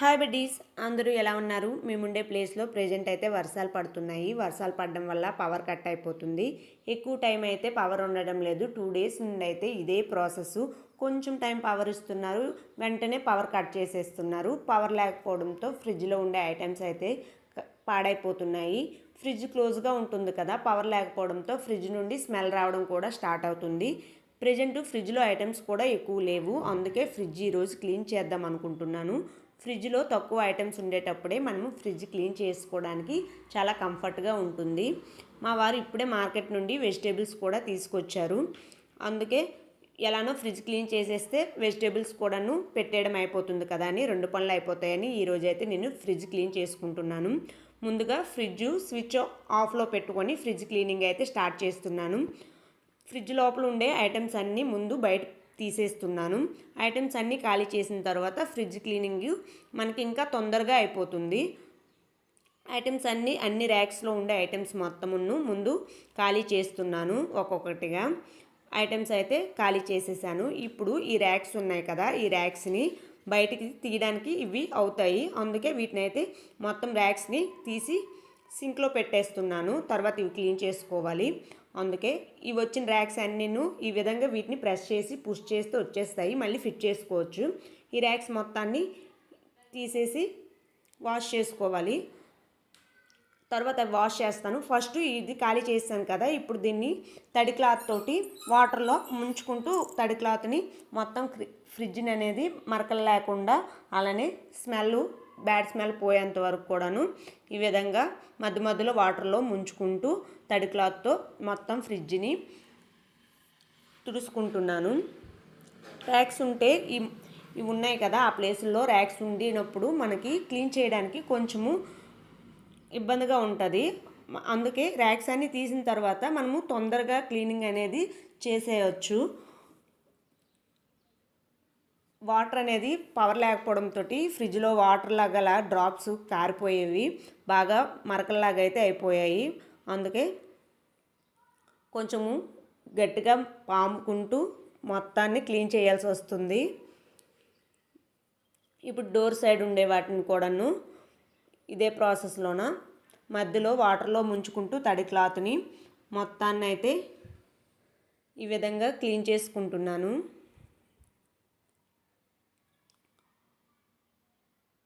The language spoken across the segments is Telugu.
హాయ్ బడ్డీస్ అందరూ ఎలా ఉన్నారు? మేముండే ప్లేస్లో ప్రజెంట్ అయితే వర్షాలు పడుతున్నాయి. వర్షాలు పడడం వల్ల పవర్ కట్ అయిపోతుంది. ఎక్కువ టైం అయితే పవర్ ఉండడం లేదు. టూ డేస్ నుండి అయితే ఇదే ప్రాసెస్. కొంచెం టైం పవర్ ఇస్తున్నారు. వెంటనే పవర్ కట్ చేసేస్తున్నారు. పవర్ లేకపోవడంతో ఫ్రిడ్జ్లో ఉండే ఐటమ్స్ అయితే పాడైపోతున్నాయి. ఫ్రిడ్జ్ క్లోజ్గా ఉంటుంది కదా పవర్ లేకపోవడంతో ఫ్రిడ్జ్ నుండి స్మెల్ రావడం కూడా స్టార్ట్ అవుతుంది. ప్రజెంట్ ఫ్రిడ్జ్లో ఐటమ్స్ కూడా ఎక్కువ లేవు. అందుకే ఫ్రిడ్జ్ ఈరోజు క్లీన్ చేద్దాం అనుకుంటున్నాను. ఫ్రిడ్జ్లో తక్కువ ఐటమ్స్ ఉండేటప్పుడే మనము ఫ్రిడ్జ్ క్లీన్ చేసుకోవడానికి చాలా కంఫర్ట్గా ఉంటుంది. మా వారు ఇప్పుడే మార్కెట్ నుండి వెజిటేబుల్స్ కూడా తీసుకొచ్చారు. అందుకే ఎలానో ఫ్రిడ్జ్ క్లీన్ చేసేస్తే వెజిటేబుల్స్ కూడాను పెట్టేయడం అయిపోతుంది కదా అని రెండు పనులు అయిపోతాయని ఈరోజు అయితే నేను ఫ్రిడ్జ్ క్లీన్ చేసుకుంటున్నాను. ముందుగా ఫ్రిడ్జ్ స్విచ్ ఆఫ్లో పెట్టుకొని ఫ్రిడ్జ్ క్లీనింగ్ అయితే స్టార్ట్ చేస్తున్నాను. ఫ్రిడ్జ్ లోపల ఉండే ఐటమ్స్ అన్నీ ముందు బయట తీసేస్తున్నాను. ఐటమ్స్ అన్నీ ఖాళీ చేసిన తర్వాత ఫ్రిడ్జ్ క్లీనింగ్ మనకి ఇంకా తొందరగా అయిపోతుంది. ఐటమ్స్ అన్నీ అన్ని ర్యాక్స్లో ఉండే ఐటమ్స్ మొత్తమును ముందు ఖాళీ చేస్తున్నాను ఒక్కొక్కటిగా. ఐటమ్స్ అయితే ఖాళీ చేసేసాను. ఇప్పుడు ఈ ర్యాక్స్ ఉన్నాయి కదా ఈ ర్యాక్స్ని బయటికి తీయడానికి ఇవి అవుతాయి. అందుకే వీటిని అయితే మొత్తం ర్యాక్స్ని తీసి సింక్లో పెట్టేస్తున్నాను. తర్వాత ఇవి క్లీన్ చేసుకోవాలి. అందుకే ఇవి వచ్చిన ర్యాక్స్ అన్నీను ఈ విధంగా వీటిని ప్రెస్ చేసి పుష్ చేస్తే వచ్చేస్తాయి. మళ్ళీ ఫిట్ చేసుకోవచ్చు. ఈ ర్యాక్స్ మొత్తాన్ని తీసేసి వాష్ చేసుకోవాలి. తర్వాత వాష్ చేస్తాను. ఫస్ట్ ఇది ఖాళీ చేస్తాను కదా ఇప్పుడు దీన్ని తడి క్లాత్ తోటి వాటర్లో ముంచుకుంటూ తడి క్లాత్ని మొత్తం ఫ్రిడ్జ్ని అనేది మరకలు లేకుండా అలానే స్మెల్ బ్యాడ్ స్మెల్ పోయేంత వరకు కూడాను ఈ విధంగా మధ్య మధ్యలో వాటర్లో ముంచుకుంటూ తడి క్లాత్తో మొత్తం ఫ్రిడ్జ్ని తుడుచుకుంటున్నాను. ర్యాక్స్ ఉంటే ఈ ఇవి ఉన్నాయి కదా ఆ ప్లేసుల్లో ర్యాక్స్ ఉండినప్పుడు మనకి క్లీన్ చేయడానికి కొంచెము ఇబ్బందిగా ఉంటుంది. అందుకే ర్యాక్స్ అన్ని తీసిన తర్వాత మనము తొందరగా క్లీనింగ్ అనేది చేసేయచ్చు. వాటర్ అనేది పవర్ లేకపోవడంతో ఫ్రిడ్జ్లో వాటర్ లాగా డ్రాప్స్ కారిపోయేవి బాగా మరకల్లాగా అయితే అయిపోయాయి. అందుకే కొంచెము గట్టిగా పాముకుంటూ మొత్తాన్ని క్లీన్ చేయాల్సి వస్తుంది. ఇప్పుడు డోర్ సైడ్ ఉండే వాటిని కూడాను ఇదే ప్రాసెస్లోన మధ్యలో వాటర్లో ముంచుకుంటూ తడి క్లాత్ని మొత్తాన్ని అయితే ఈ విధంగా క్లీన్ చేసుకుంటున్నాను.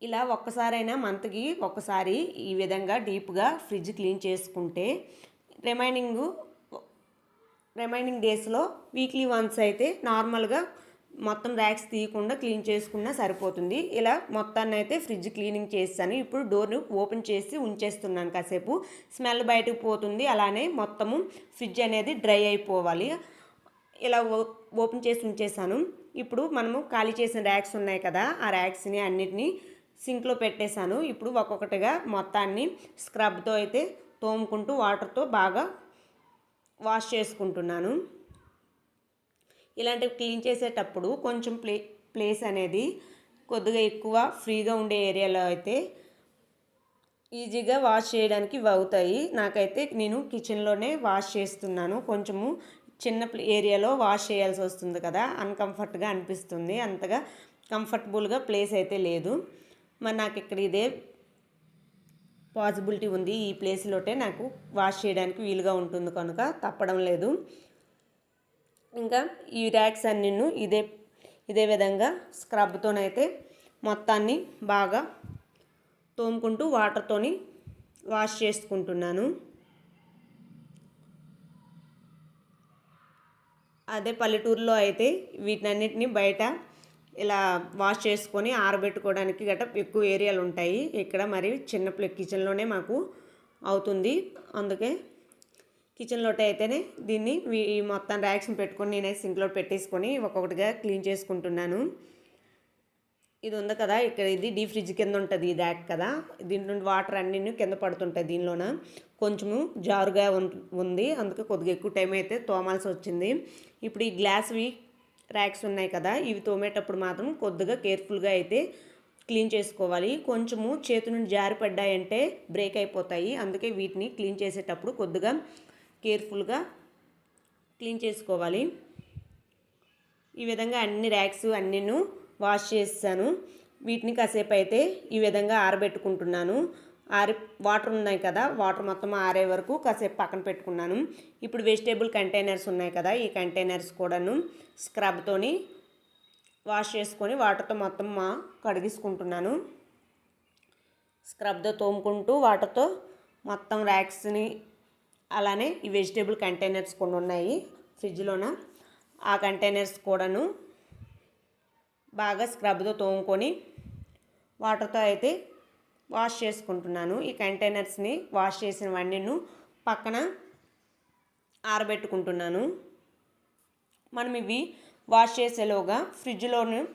ఇలా ఒక్కసారైనా మంత్కి ఒక్కసారి ఈ విధంగా డీప్గా ఫ్రిడ్జ్ క్లీన్ చేసుకుంటే రిమైనింగ్ రిమైనింగ్ డేస్లో వీక్లీ వన్స్ అయితే నార్మల్గా మొత్తం ర్యాక్స్ తీయకుండా క్లీన్ చేసుకున్నా సరిపోతుంది. ఇలా మొత్తాన్ని అయితే ఫ్రిడ్జ్ క్లీనింగ్ చేస్తాను ఇప్పుడు డోర్ను ఓపెన్ చేసి ఉంచేస్తున్నాను కాసేపు. స్మెల్ బయటకు పోతుంది. అలానే మొత్తము ఫ్రిడ్జ్ అనేది డ్రై అయిపోవాలి. ఇలా ఓ- ఓపెన్ చేసి ఉంచేసాను ఇప్పుడు మనము ఖాళీ చేసిన ర్యాక్స్ ఉన్నాయి కదా ఆ ర్యాక్స్ని అన్నిటినీ సింక్లో పెట్టేశాను. ఇప్పుడు ఒక్కొక్కటిగా మొత్తాన్ని స్క్రబ్తో అయితే తోముకుంటూ వాటర్తో బాగా వాష్ చేసుకుంటున్నాను. ఇలాంటివి క్లీన్ చేసేటప్పుడు కొంచెం ప్లే ప్లేస్ అనేది కొద్దిగా ఎక్కువ ఫ్రీగా ఉండే ఏరియాలో అయితే ఈజీగా వాష్ చేయడానికి అవుతాయి. నాకైతే నేను కిచెన్లోనే వాష్ చేస్తున్నాను. కొంచెము చిన్న ఏరియాలో వాష్ చేయాల్సి వస్తుంది కదా అన్కంఫర్ట్గా అనిపిస్తుంది. అంతగా కంఫర్టబుల్గా ప్లేస్ అయితే లేదు. మరి నాకు ఇక్కడ ఇదే పాసిబిలిటీ ఉంది. ఈ ప్లేస్లోటే నాకు వాష్ చేయడానికి వీలుగా ఉంటుంది కనుక తప్పడం లేదు. ఇంకా ఈ ర్యాక్స్ అన్నిను ఇదే ఇదే విధంగా స్క్రబ్తోనైతే మొత్తాన్ని బాగా తోముకుంటూ వాటర్తోని వాష్ చేసుకుంటున్నాను. అదే పల్లెటూరులో అయితే వీటన్నిటిని బయట ఇలా వాష్ చేసుకొని ఆరబెట్టుకోవడానికి గట్రా ఎక్కువ ఏరియాలు ఉంటాయి. ఇక్కడ మరి చిన్న కిచెన్లోనే మాకు అవుతుంది. అందుకే కిచెన్లో అయితేనే దీన్ని ఈ మొత్తం ర్యాక్స్ని పెట్టుకొని నేనే సింక్లో పెట్టేసుకొని ఒక్కొక్కటిగా క్లీన్ చేసుకుంటున్నాను. ఇది ఉంది కదా ఇక్కడ ఇది డీ ఫ్రిడ్జ్ కింద ఉంటుంది ఈ ర్యాక్ కదా. దీని నుండి వాటర్ అన్నీ కింద పడుతుంటాయి దీనిలోన. కొంచెము జారుగా ఉం- ఉంది. అందుకే కొద్దిగా ఎక్కువ టైం అయితే తోమాల్సి వచ్చింది. ఇప్పుడు ఈ గ్లాస్వి ర్యాక్స్ ఉన్నాయి కదా ఇవి తోమేటప్పుడు మాత్రం కొద్దిగా కేర్ఫుల్గా అయితే క్లీన్ చేసుకోవాలి. కొంచెము చేతి నుండి జారి పడ్డాయంటే బ్రేక్ అయిపోతాయి. అందుకే వీటిని క్లీన్ చేసేటప్పుడు కొద్దిగా కేర్ఫుల్గా క్లీన్ చేసుకోవాలి. ఈ విధంగా అన్ని ర్యాక్స్ అన్నీను వాష్ చేస్తాను వీటిని కాసేపు అయితే ఈ విధంగా ఆరబెట్టుకుంటున్నాను. ఆరి వాటర్ ఉన్నాయి కదా వాటర్ మొత్తం ఆరే వరకు కాసేపు పక్కన పెట్టుకున్నాను. ఇప్పుడు వెజిటేబుల్ కంటైనర్స్ ఉన్నాయి కదా ఈ కంటైనర్స్ కూడాను స్క్రబ్తోని వాష్ చేసుకొని వాటర్తో మొత్తం మా కడిగించుకుంటున్నాను స్క్రబ్తో తోముకుంటూ వాటర్తో మొత్తం ర్యాక్స్ని అలానే ఈ వెజిటేబుల్ కంటైనర్స్ కొన్ని ఉన్నాయి ఫ్రిడ్జ్లోన. ఆ కంటైనర్స్ కూడాను బాగా స్క్రబ్తో తోముకొని వాటర్తో అయితే వాష్ చేసుకుంటున్నాను. ఈ కంటైనర్స్ని వాష్ చేసినవన్నీను పక్కన ఆరబెట్టుకుంటున్నాను. మనం ఇవి వాష్ చేసేలోగా ఫ్రిడ్జ్లోను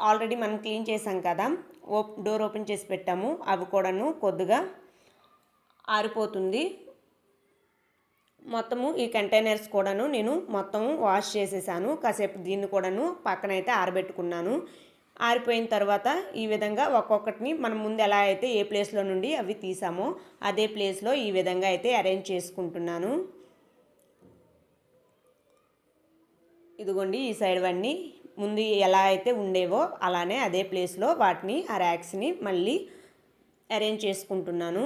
ఆల్రెడీ మనం క్లీన్ చేసాం కదా ఓ డోర్ ఓపెన్ చేసి పెట్టాము. అవి కూడాను కొద్దిగా ఆరిపోతుంది. మొత్తము ఈ కంటైనర్స్ కూడాను నేను మొత్తము వాష్ చేసేసాను. కాసేపు దీన్ని కూడాను పక్కనైతే ఆరబెట్టుకున్నాను. ఆరిపోయిన తర్వాత ఈ విధంగా ఒక్కొక్కటిని మనం ముందు ఎలా అయితే ఏ ప్లేస్లో నుండి అవి తీసామో అదే ప్లేస్లో ఈ విధంగా అయితే అరేంజ్ చేసుకుంటున్నాను. ఇదిగోండి ఈ సైడ్ అన్నీ ముందు ఎలా అయితే ఉండేవో అలానే అదే ప్లేస్లో వాటిని ఆ ర్యాక్స్ని మళ్ళీ అరేంజ్ చేసుకుంటున్నాను.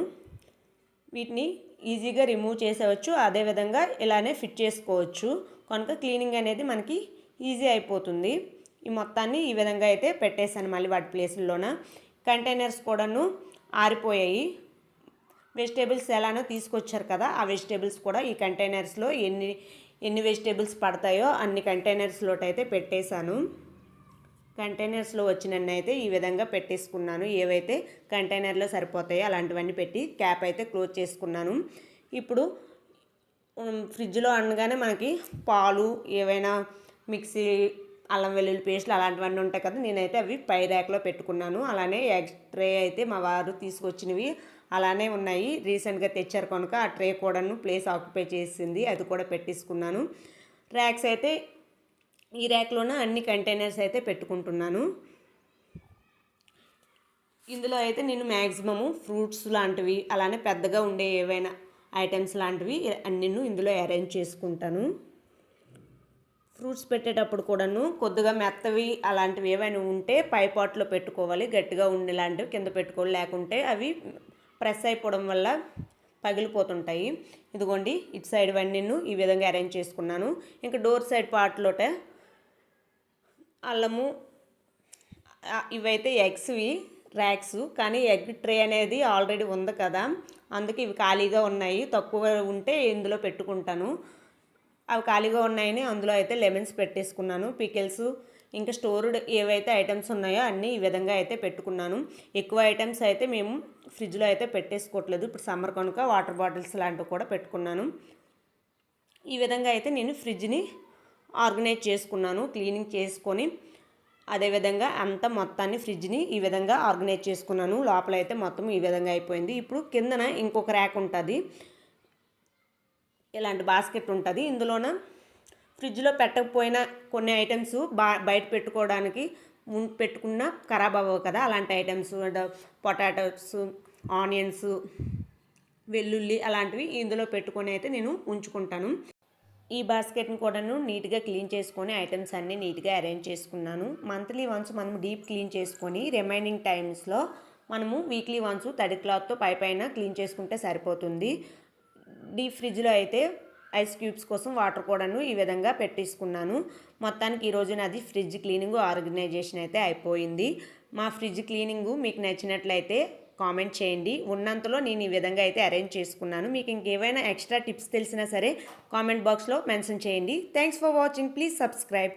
వీటిని ఈజీగా రిమూవ్ చేసేవచ్చు అదేవిధంగా ఇలానే ఫిట్ చేసుకోవచ్చు. కనుక క్లీనింగ్ అనేది మనకి ఈజీ అయిపోతుంది. ఈ మొత్తాన్ని ఈ విధంగా అయితే పెట్టేశాను మళ్ళీ వాటి ప్లేసుల్లోన. కంటైనర్స్ కూడాను ఆరిపోయాయి. వెజిటేబుల్స్ ఎలానో తీసుకొచ్చారు కదా ఆ వెజిటేబుల్స్ కూడా ఈ కంటైనర్స్లో ఎన్ని ఎన్ని వెజిటేబుల్స్ పడతాయో అన్ని కంటైనర్స్లోటైతే పెట్టేశాను. కంటైనర్స్లో వచ్చినన్ని అయితే ఈ విధంగా పెట్టేసుకున్నాను. ఏవైతే కంటైనర్లో సరిపోతాయో అలాంటివన్నీ పెట్టి క్యాప్ అయితే క్లోజ్ చేసుకున్నాను. ఇప్పుడు ఫ్రిడ్జ్లో అనగానే మనకి పాలు ఏవైనా మిక్సీ అల్లం వెల్లుల్లి పేస్ట్లు అలాంటివన్నీ ఉంటాయి కదా నేనైతే అవి పై ర్యాక్లో పెట్టుకున్నాను. అలానే ఎగ్ ట్రే అయితే మా వారు తీసుకొచ్చినవి అలానే ఉన్నాయి. రీసెంట్గా తెచ్చారు కనుక ఆ ట్రే కూడాను ప్లేస్ ఆక్యుపై చేసింది అది కూడా పెట్టేసుకున్నాను. ర్యాక్స్ అయితే ఈ ర్యాక్లోనే అన్ని కంటైనర్స్ అయితే పెట్టుకుంటున్నాను. ఇందులో అయితే నేను మ్యాక్సిమము ఫ్రూట్స్ లాంటివి అలానే పెద్దగా ఉండే ఏవైనా ఐటమ్స్ లాంటివి అన్నీ ఇందులో అరేంజ్ చేసుకుంటాను. ఫ్రూట్స్ పెట్టేటప్పుడు కూడాను కొద్దిగా మెత్తవి అలాంటివి ఏవైనా ఉంటే పై పాట్లో పెట్టుకోవాలి. గట్టిగా ఉండేలాంటివి కింద పెట్టుకోవాలి. లేకుంటే అవి ప్రెస్ అయిపోవడం వల్ల పగిలిపోతుంటాయి. ఇదిగోండి ఇటు సైడ్ నేను ఈ విధంగా అరేంజ్ చేసుకున్నాను. ఇంకా డోర్ సైడ్ పార్ట్లోట అల్లము ఇవైతే ఎగ్స్వి ర్యాక్స్ కానీ ఎగ్ ట్రే అనేది ఆల్రెడీ ఉంది కదా. అందుకే ఇవి ఖాళీగా ఉన్నాయి. తక్కువ ఉంటే ఇందులో పెట్టుకుంటాను. అవి ఖాళీగా ఉన్నాయని అందులో అయితే లెమన్స్ పెట్టేసుకున్నాను. పికిల్స్ ఇంకా స్టోర్డ్ ఏవైతే ఐటమ్స్ ఉన్నాయో అన్నీ ఈ విధంగా అయితే పెట్టుకున్నాను. ఎక్కువ ఐటమ్స్ అయితే మేము ఫ్రిడ్జ్లో అయితే పెట్టేసుకోవట్లేదు. ఇప్పుడు సమ్మర్ కనుక వాటర్ బాటిల్స్ లాంటివి కూడా పెట్టుకున్నాను. ఈ విధంగా అయితే నేను ఫ్రిడ్జ్ని ఆర్గనైజ్ చేసుకున్నాను క్లీనింగ్ చేసుకొని. అదేవిధంగా అంత మొత్తాన్ని ఫ్రిడ్జ్ని ఈ విధంగా ఆర్గనైజ్ చేసుకున్నాను. లోపల అయితే మొత్తం ఈ విధంగా అయిపోయింది. ఇప్పుడు కిందన ఇంకొక ర్యాక్ ఉంటుంది. ఇలాంటి బాస్కెట్ ఉంటుంది. ఇందులోన ఫ్రిడ్జ్లో పెట్టకపోయిన కొన్ని ఐటమ్స్ బా బయట పెట్టుకోవడానికి పెట్టుకున్న ఖరాబ్ అవ్వవు కదా. అలాంటి ఐటమ్స్ పొటాటోస్ ఆనియన్స్ వెల్లుల్లి అలాంటివి ఇందులో పెట్టుకొని అయితే నేను ఉంచుకుంటాను. ఈ బాస్కెట్ని కూడాను నీట్గా క్లీన్ చేసుకొని ఐటమ్స్ అన్నీ నీట్గా అరేంజ్ చేసుకున్నాను. మంత్లీ వన్స్ మనం డీప్ క్లీన్ చేసుకొని రిమైనింగ్ టైమ్స్లో మనము వీక్లీ వన్స్ తడి క్లాత్తో పై పైన క్లీన్ చేసుకుంటే సరిపోతుంది. డీప్ ఫ్రిడ్జ్లో అయితే ఐస్ క్యూబ్స్ కోసం వాటర్ కూడాను ఈ విధంగా పెట్టేసుకున్నాను. మొత్తానికి ఈరోజు నాది ఫ్రిడ్జ్ క్లీనింగ్ ఆర్గనైజేషన్ అయితే అయిపోయింది. మా ఫ్రిడ్జ్ క్లీనింగ్ మీకు నచ్చినట్లయితే కామెంట్ చేయండి. ఉన్నంతలో నేను ఈ విధంగా అయితే అరేంజ్ చేసుకున్నాను. మీకు ఇంకేమైనా ఎక్స్ట్రా టిప్స్ తెలిసినా సరే కామెంట్ బాక్స్లో మెన్షన్ చేయండి. Thanks for watching. Please subscribe.